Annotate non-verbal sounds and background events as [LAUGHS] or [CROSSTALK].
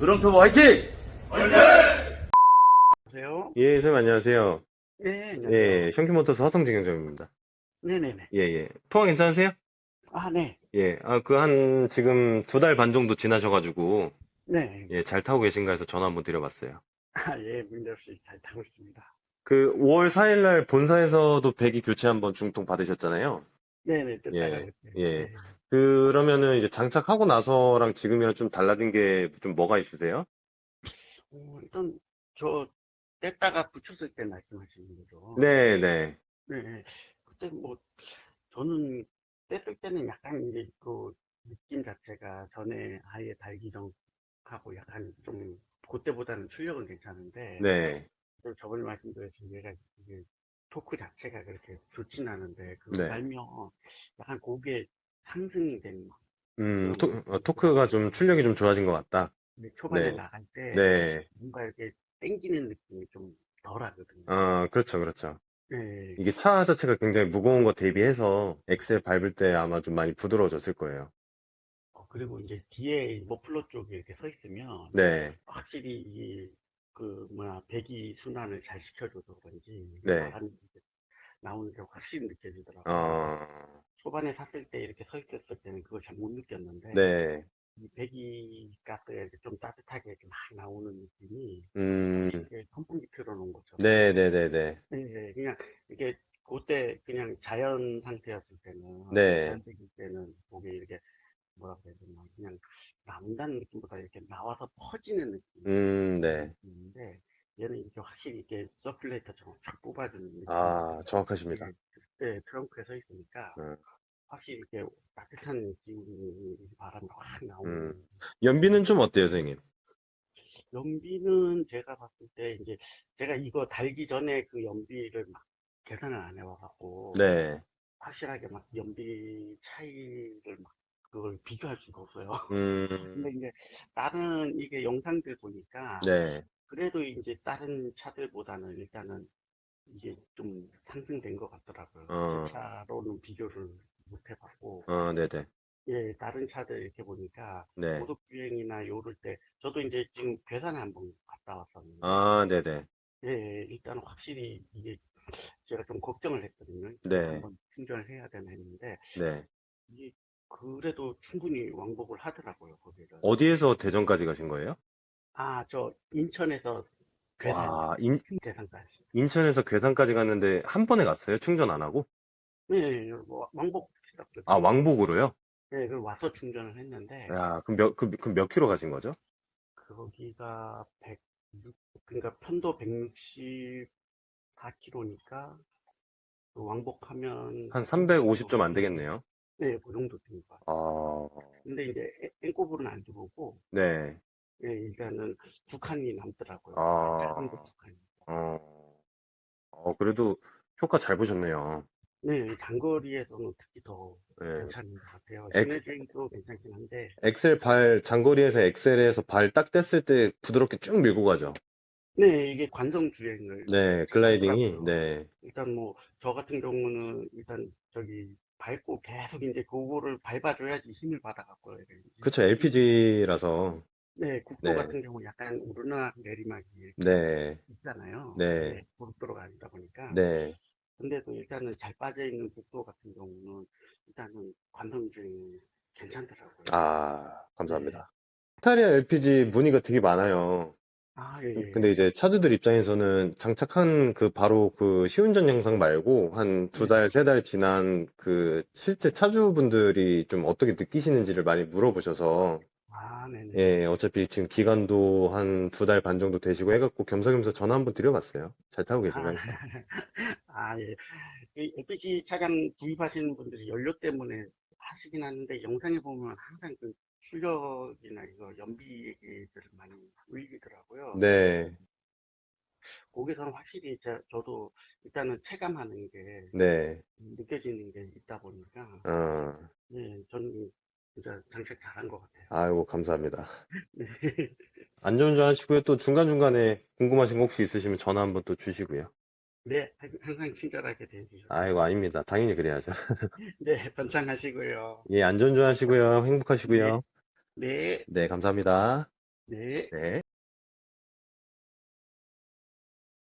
드럼터보 화이팅! 안녕하세요. 예, 선생님 안녕하세요. 네, 안녕하세요. 예, 션키모터스 화성진 경장입니다. 네네네. 예, 예. 통화 괜찮으세요? 아, 네. 예, 아, 그 한 지금 두 달 반 정도 지나셔가지고, 네. 예, 잘 타고 계신가 해서 전화 한번 드려봤어요. 아, 예, 문제없이 잘 타고 있습니다. 그 5월 4일 날 본사에서도 배기 교체 한번 중통 받으셨잖아요. 네네, 또 예. 예. 네. 그러면은 이제 장착하고 나서랑 지금이랑 좀 달라진 게 좀 뭐가 있으세요? 어, 일단, 저, 뗐다가 붙였을 때 말씀하시는 거죠. 네, 네. 네. 네. 그때 뭐, 저는 뗐을 때는 약간 이제 그 느낌 자체가 전에 아예 달기 전하고 약간 좀, 그때보다는 출력은 괜찮은데, 네. 또 저번에 말씀드렸듯이 얘가 이게 토크 자체가 그렇게 좋진 않은데 그거 네. 달면 약간 고개 상승이 되는 거. 음, 토, 어, 토크가 좀 출력이 좀 좋아진 것 같다. 근데 초반에 네. 나갈 때 네. 뭔가 이렇게 땡기는 느낌이 좀 덜하거든요. 아, 그렇죠, 그렇죠. 네. 이게 차 자체가 굉장히 무거운 거 대비해서 엑셀 밟을 때 아마 좀 많이 부드러워졌을 거예요. 어, 그리고 이제 뒤에 머플러 쪽에 이렇게 서 있으면 네, 확실히 이 그 뭐야 배기 순환을 잘 시켜줘서 그런지 네. 나가는 게- 나오는 게 확실히 느껴지더라고요. 어, 초반에 샀을 때 이렇게 서 있었을 때는 그걸 잘 못 느꼈는데 네, 이 배기 가스가 이렇게 좀 따뜻하게 이렇게 막 나오는 느낌이 음, 이렇게 선풍기 틀어놓은 것처럼 네, 네, 네, 네, 네, 그냥 이게 그때 그냥 자연 상태였을 때는 네. 자연적일 때는 목에 이렇게 뭐라 그래야 되나 그냥 나온다는 느낌보다 이렇게 나와서 퍼지는 느낌 음, 네. 느낌인데 얘는 이렇게 확실히 이렇게 서큘레이터처럼 쫙 뽑아주는 느낌 아, 정확하십니다. 네, 트렁크에 서 있으니까 음. 확실히 이렇게 따뜻한 기운이 바람이 확 나오는 음. 연비는 좀 어때요, 선생님? 연비는 제가 봤을 때 이제 제가 이거 달기 전에 그 연비를 막 계산을 안 해와갖고 네, 확실하게 막 연비 차이를 막 그걸 비교할 수가 없어요. [LAUGHS] 음, 근데 이제 다른 이게 영상들 보니까 네, 그래도 이제 다른 차들보다는 일단은 이게 좀 상승된 것 같더라고요. 어. 제 차로는 비교를 못 해봤고 어, 네, 네, 예 다른 차들 이렇게 보니까 네. 고속 주행이나 요럴 때 저도 이제 지금 괴산을 한번 갔다 왔었는데 아, 네, 네, 예, 일단 확실히 이게 제가 좀 걱정을 했거든요. 네. 한번 충전을 해야 되나 했는데 네. 그래도 충분히 왕복을 하더라고요, 거기를. 어디에서 대전까지 가신 거예요? 아, 저 인천에서 괴산, 와, 인, 괴산까지. 인천에서 괴산까지 갔는데 한 번에 갔어요? 충전 안 하고? 네, 뭐 왕복. 아, 왕복으로요? 네, 그 와서 충전을 했는데 야, 그럼 몇, 그, 그럼 몇 킬로 가신 거죠? 거기가 106, 그러니까 편도 164km니까 왕복하면 한 350 좀 안 되겠네요. 네, 그 정도 됩니다. 아, 근데 이제 앵꼬불은 안 들어오고 네. 예, 일단은 두 칸이 남더라고요. 아. 작은 거두 칸이. 어, 어, 그래도 효과 잘 보셨네요. 네, 장거리에서는 특히 더 네. 괜찮은 것 같아요. 엑- 시내 주행도 괜찮긴 한데, 엑셀 발, 장거리에서 엑셀에서 발 딱 뗐을 때 부드럽게 쭉 밀고 가죠. 네, 이게 관성 주행을 네, 글라이딩이, 하더라고요. 네, 일단 뭐 저 같은 경우는 일단 저기 밟고 계속 이제 그거를 밟아줘야지 힘을 받아갖고 그쵸, LPG라서, 네, 국도 네. 같은 경우 약간 오르막 내리막이 네, 있잖아요. 네. 고속도로가 아니다 보니까. 네, 근데도 일단은 잘 빠져 있는 국도 같은 경우는 일단은 관성 주행 괜찮더라고요. 아, 감사합니다. 이탈리아 LPG 문의가 되게 많아요. 아, 예, 예. 근데 이제 차주들 입장에서는 장착한 그 바로 그 시운전 영상 말고 한두 달, 세 달 지난 그 실제 차주분들이 좀 어떻게 느끼시는지를 많이 물어보셔서 아, 네네. 예, 어차피 지금 기간도 한 두 달 반 정도 되시고 해갖고 겸사겸사 전화 한번 드려봤어요. 잘 타고 계신가 해서. [LAUGHS] 아, 예. 이 LPG 차량 구입하시는 분들이 연료 때문에 하시긴 하는데 영상에 보면 항상 그 출력이나 이거 연비 얘기들을 많이 보이더라고요. 네, 거기서는 확실히 제, 저도 일단은 체감하는 게 네, 느껴지는 게 있다 보니까 어, 예, 저는 진짜 장착 잘한 것 같아요. 아이고, 감사합니다. [LAUGHS] 네. 안전운전 하시고요. 또 중간중간에 궁금하신 거 혹시 있으시면 전화 한번 또 주시고요. 네, 항상 친절하게 대해주셔서. 아이고, 아닙니다. 당연히 그래야죠. 네, 번창하시고요. 예, 안전운전 하시고요. 행복하시고요. 네. 네, 감사합니다. 네. 네.